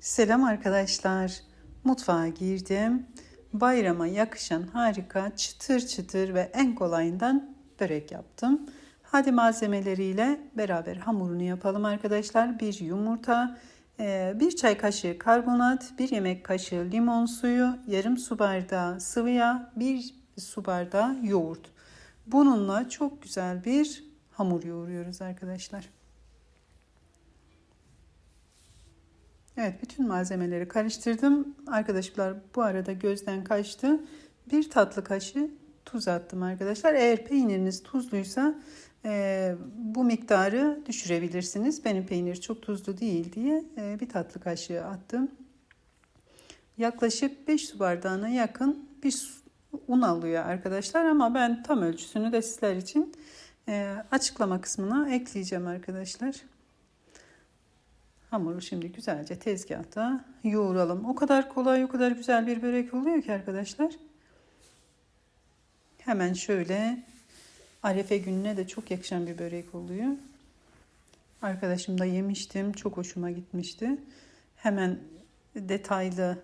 Selam arkadaşlar. Mutfağa girdim. Bayrama yakışan harika çıtır çıtır ve en kolayından börek yaptım. Hadi malzemeleriyle beraber hamurunu yapalım arkadaşlar. Bir yumurta, e, bir çay kaşığı karbonat, bir yemek kaşığı limon suyu, yarım su bardağı sıvı yağ, bir su bardağı yoğurt. Bununla çok güzel bir hamur yoğuruyoruz arkadaşlar. Evet bütün malzemeleri karıştırdım. Arkadaşlar bu arada gözden kaçtı. Bir tatlı kaşığı tuz attım arkadaşlar. Eğer peyniriniz tuzluysa e, bu miktarı düşürebilirsiniz. Benim peynir çok tuzlu değil diye e, bir tatlı kaşığı attım. Yaklaşık 5 su bardağına yakın bir un alıyor arkadaşlar. Ama ben tam ölçüsünü de sizler için e, açıklama kısmına ekleyeceğim arkadaşlar. Hamuru şimdi güzelce tezgahta yoğuralım. O kadar kolay, o kadar güzel bir börek oluyor ki arkadaşlar. Hemen şöyle Arefe gününe de çok yakışan bir börek oluyor. Arkadaşım da yemiştim. Çok hoşuma gitmişti. Hemen detaylı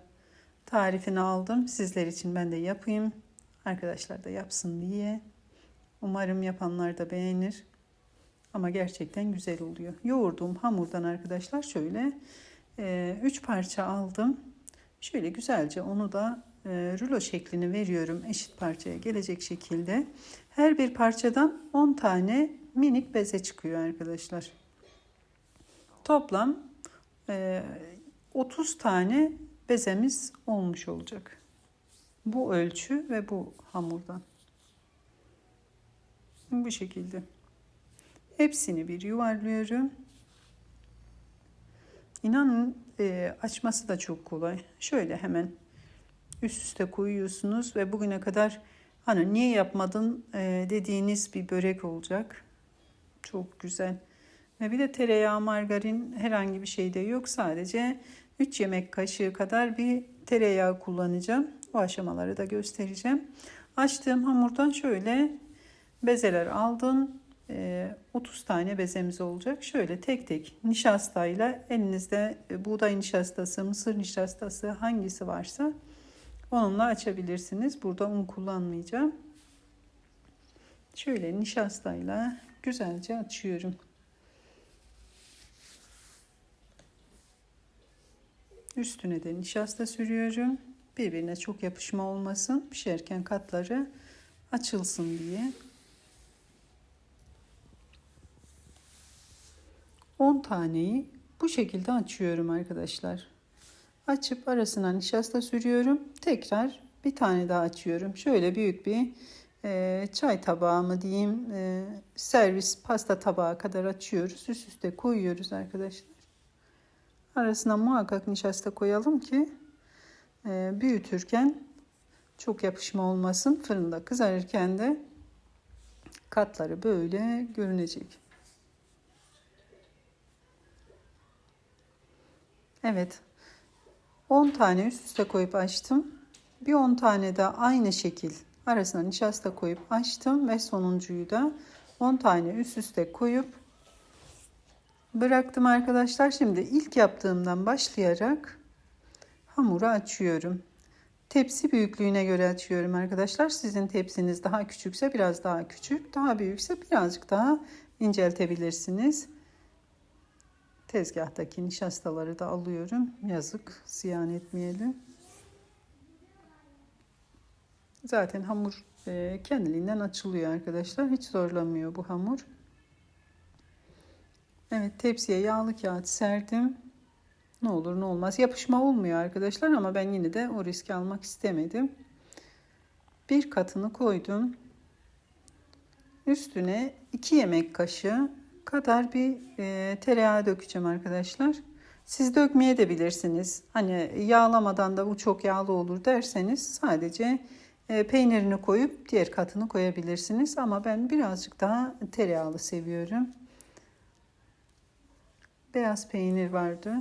tarifini aldım. Sizler için ben de yapayım. Arkadaşlar da yapsın diye. Umarım yapanlar da beğenir. Ama gerçekten güzel oluyor. Yoğurduğum hamurdan arkadaşlar şöyle 3 e, parça aldım. Şöyle güzelce onu da e, rulo şeklini veriyorum eşit parçaya gelecek şekilde. Her bir parçadan 10 tane minik beze çıkıyor arkadaşlar. Toplam e, 30 tane bezemiz olmuş olacak. Bu ölçü ve bu hamurdan. Bu şekilde. Hepsini bir yuvarlıyorum. İnanın e, açması da çok kolay. Şöyle hemen üst üste koyuyorsunuz ve bugüne kadar hani niye yapmadın e, dediğiniz bir börek olacak. Çok güzel. Ve bir de tereyağı, margarin herhangi bir şey de yok. Sadece 3 yemek kaşığı kadar bir tereyağı kullanacağım. O aşamaları da göstereceğim. Açtığım hamurdan şöyle bezeler aldım. 30 ee, tane bezemiz olacak. Şöyle tek tek nişastayla elinizde e, buğday nişastası, mısır nişastası hangisi varsa onunla açabilirsiniz. Burada un kullanmayacağım. Şöyle nişastayla güzelce açıyorum. Üstüne de nişasta sürüyorum. Birbirine çok yapışma olmasın. Pişerken katları açılsın diye. 10 taneyi bu şekilde açıyorum arkadaşlar. Açıp arasına nişasta sürüyorum. Tekrar bir tane daha açıyorum. Şöyle büyük bir e, çay tabağı mı diyeyim e, servis pasta tabağı kadar açıyoruz. Üst üste koyuyoruz arkadaşlar. Arasına muhakkak nişasta koyalım ki e, büyütürken çok yapışma olmasın. Fırında kızarırken de katları böyle görünecek. Evet. 10 tane üst üste koyup açtım. Bir 10 tane de aynı şekil arasına nişasta koyup açtım ve sonuncuyu da 10 tane üst üste koyup bıraktım arkadaşlar. Şimdi ilk yaptığımdan başlayarak hamuru açıyorum. Tepsi büyüklüğüne göre açıyorum arkadaşlar. Sizin tepsiniz daha küçükse biraz daha küçük, daha büyükse birazcık daha inceltebilirsiniz. Tezgahtaki nişastaları da alıyorum. Yazık ziyan etmeyelim. Zaten hamur e, kendiliğinden açılıyor arkadaşlar. Hiç zorlamıyor bu hamur. Evet tepsiye yağlı kağıt serdim. Ne olur ne olmaz. Yapışma olmuyor arkadaşlar ama ben yine de o riski almak istemedim. Bir katını koydum. Üstüne 2 yemek kaşığı kadar bir e, tereyağı dökeceğim arkadaşlar. Siz dökmeye de bilirsiniz. Hani yağlamadan da bu çok yağlı olur derseniz sadece e, peynirini koyup diğer katını koyabilirsiniz. Ama ben birazcık daha tereyağlı seviyorum. Beyaz peynir vardı.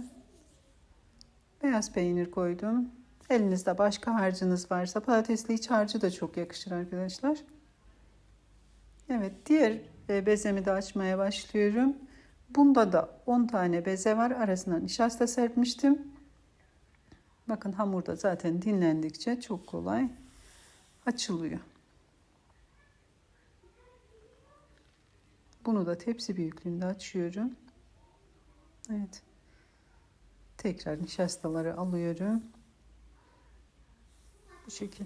Beyaz peynir koydum. Elinizde başka harcınız varsa patatesli iç harcı da çok yakışır arkadaşlar. Evet diğer bezemi de açmaya başlıyorum. Bunda da 10 tane beze var. Arasına nişasta serpmiştim. Bakın hamurda zaten dinlendikçe çok kolay açılıyor. Bunu da tepsi büyüklüğünde açıyorum. Evet. Tekrar nişastaları alıyorum. Bu şekil.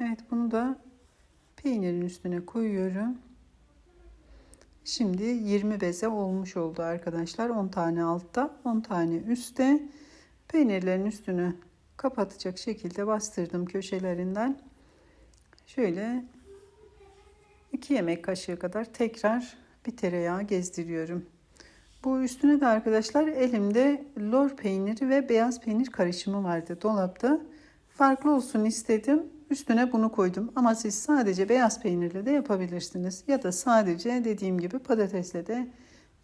Evet bunu da peynirin üstüne koyuyorum. Şimdi 20 beze olmuş oldu arkadaşlar. 10 tane altta, 10 tane üstte. Peynirlerin üstünü kapatacak şekilde bastırdım köşelerinden. Şöyle 2 yemek kaşığı kadar tekrar bir tereyağı gezdiriyorum. Bu üstüne de arkadaşlar elimde lor peyniri ve beyaz peynir karışımı vardı dolapta. Farklı olsun istedim. Üstüne bunu koydum. Ama siz sadece beyaz peynirle de yapabilirsiniz. Ya da sadece dediğim gibi patatesle de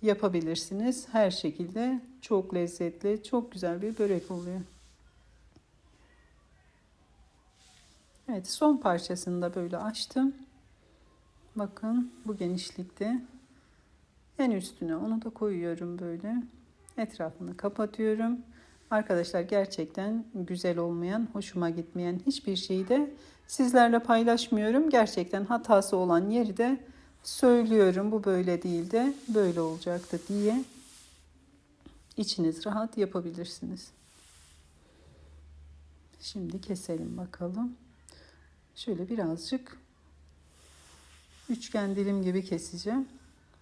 yapabilirsiniz. Her şekilde çok lezzetli, çok güzel bir börek oluyor. Evet son parçasını da böyle açtım. Bakın bu genişlikte. En üstüne onu da koyuyorum böyle. Etrafını kapatıyorum. Arkadaşlar gerçekten güzel olmayan, hoşuma gitmeyen hiçbir şeyi de sizlerle paylaşmıyorum. Gerçekten hatası olan yeri de söylüyorum. Bu böyle değil de böyle olacaktı diye. İçiniz rahat yapabilirsiniz. Şimdi keselim bakalım. Şöyle birazcık üçgen dilim gibi keseceğim.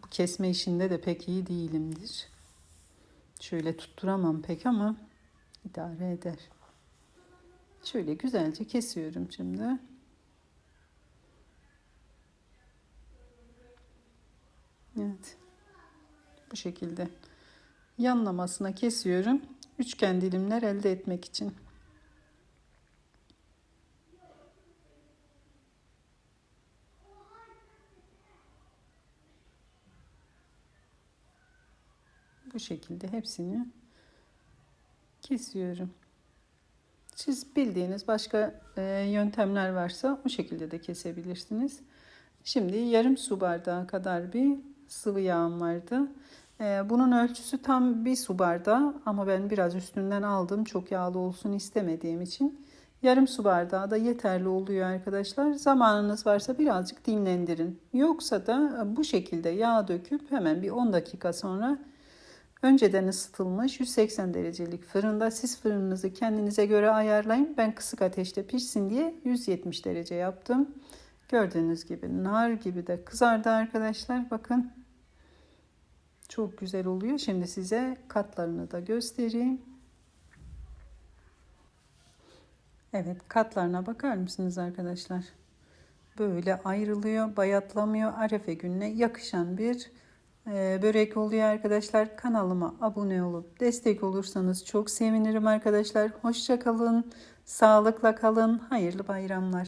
Bu kesme işinde de pek iyi değilimdir. Şöyle tutturamam pek ama idare eder. Şöyle güzelce kesiyorum şimdi. Evet. Bu şekilde yanlamasına kesiyorum. Üçgen dilimler elde etmek için. Bu şekilde hepsini kesiyorum. Siz bildiğiniz başka e, yöntemler varsa o şekilde de kesebilirsiniz. Şimdi yarım su bardağı kadar bir sıvı yağım vardı. E, bunun ölçüsü tam bir su bardağı ama ben biraz üstünden aldım. Çok yağlı olsun istemediğim için. Yarım su bardağı da yeterli oluyor arkadaşlar. Zamanınız varsa birazcık dinlendirin. Yoksa da bu şekilde yağ döküp hemen bir 10 dakika sonra Önceden ısıtılmış 180 derecelik fırında siz fırınınızı kendinize göre ayarlayın. Ben kısık ateşte pişsin diye 170 derece yaptım. Gördüğünüz gibi nar gibi de kızardı arkadaşlar. Bakın çok güzel oluyor. Şimdi size katlarını da göstereyim. Evet katlarına bakar mısınız arkadaşlar? Böyle ayrılıyor, bayatlamıyor. Arefe gününe yakışan bir börek oluyor arkadaşlar. Kanalıma abone olup destek olursanız çok sevinirim arkadaşlar. Hoşça kalın, sağlıkla kalın, hayırlı bayramlar.